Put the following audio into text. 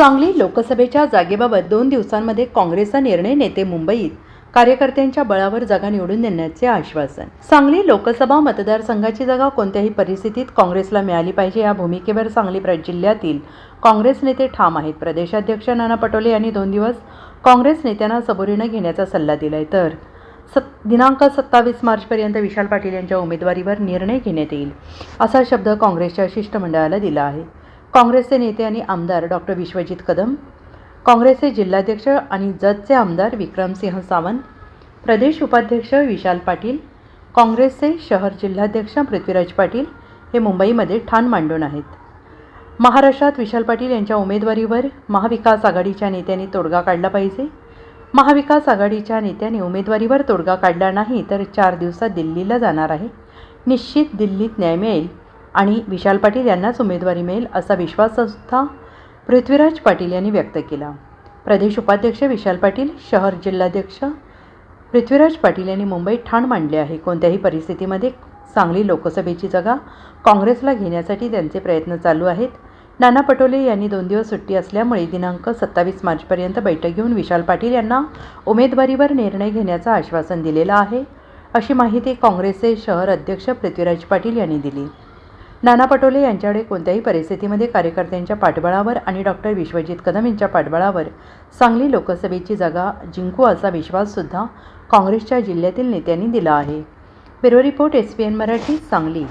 सांगली लोकसभेच्या जागेबाबत दोन दिवसांमध्ये काँग्रेसचा निर्णय नेते मुंबईत. कार्यकर्त्यांच्या बळावर जागा निवडून देण्याचे आश्वासन. सांगली लोकसभा मतदारसंघाची जागा कोणत्याही परिस्थितीत काँग्रेसला मिळाली पाहिजे या भूमिकेवर सांगली प्र जिल्ह्यातील काँग्रेस नेते ठाम आहेत. प्रदेशाध्यक्ष नाना पटोले यांनी दोन दिवस काँग्रेस नेत्यांना सबुरीनं घेण्याचा सल्ला दिलाय. तर सत् दिनांक सत्तावीस मार्चपर्यंत विशाल पाटील यांच्या उमेदवारीवर निर्णय घेण्यात येईल असा शब्द काँग्रेसच्या शिष्टमंडळाला दिला आहे. काँग्रेसचे नेते आणि आमदार डॉक्टर विश्वजित कदम काँग्रेसचे जिल्हाध्यक्ष आणि जतचे आमदार विक्रमसिंह सावंत प्रदेश उपाध्यक्ष विशाल पाटील काँग्रेसचे शहर जिल्हाध्यक्ष पृथ्वीराज पाटील हे मुंबईमध्ये ठाण मांडून आहेत. महाराष्ट्रात विशाल पाटील यांच्या उमेदवारीवर महाविकास आघाडीच्या नेत्यांनी तोडगा काढला पाहिजे. महाविकास आघाडीच्या नेत्यांनी उमेदवारीवर तोडगा काढला नाही तर चार दिवसात दिल्लीला जाणार आहे. निश्चित दिल्लीत न्याय मिळेल. आणि विशाल पाटील यांनाच उमेदवारी मिळेल असा विश्वाससुद्धा पृथ्वीराज पाटील यांनी व्यक्त केला. प्रदेश उपाध्यक्ष विशाल पाटील शहर जिल्हाध्यक्ष पृथ्वीराज पाटील यांनी मुंबईत ठाण मांडले आहे. कोणत्याही परिस्थितीमध्ये सांगली लोकसभेची जागा काँग्रेसला घेण्यासाठी त्यांचे प्रयत्न चालू आहेत. नाना पटोले यांनी दोन दिवस सुट्टी असल्यामुळे दिनांक सत्तावीस मार्चपर्यंत बैठक घेऊन विशाल पाटील यांना उमेदवारीवर निर्णय घेण्याचं आश्वासन दिलेलं आहे अशी माहिती काँग्रेसचे शहर अध्यक्ष पृथ्वीराज पाटील यांनी दिली. नाना पटोले यांच्याकडे कोणत्याही परिस्थितीमध्ये कार्यकर्त्यांच्या पाठबळावर आणि डॉक्टर विश्वजित कदम यांच्या पाठबळावर सांगली लोकसभेची जागा जिंकू असा विश्वाससुद्धा काँग्रेसच्या जिल्ह्यातील नेत्यांनी दिला आहे. Bureau report S P N Marathi Sangli.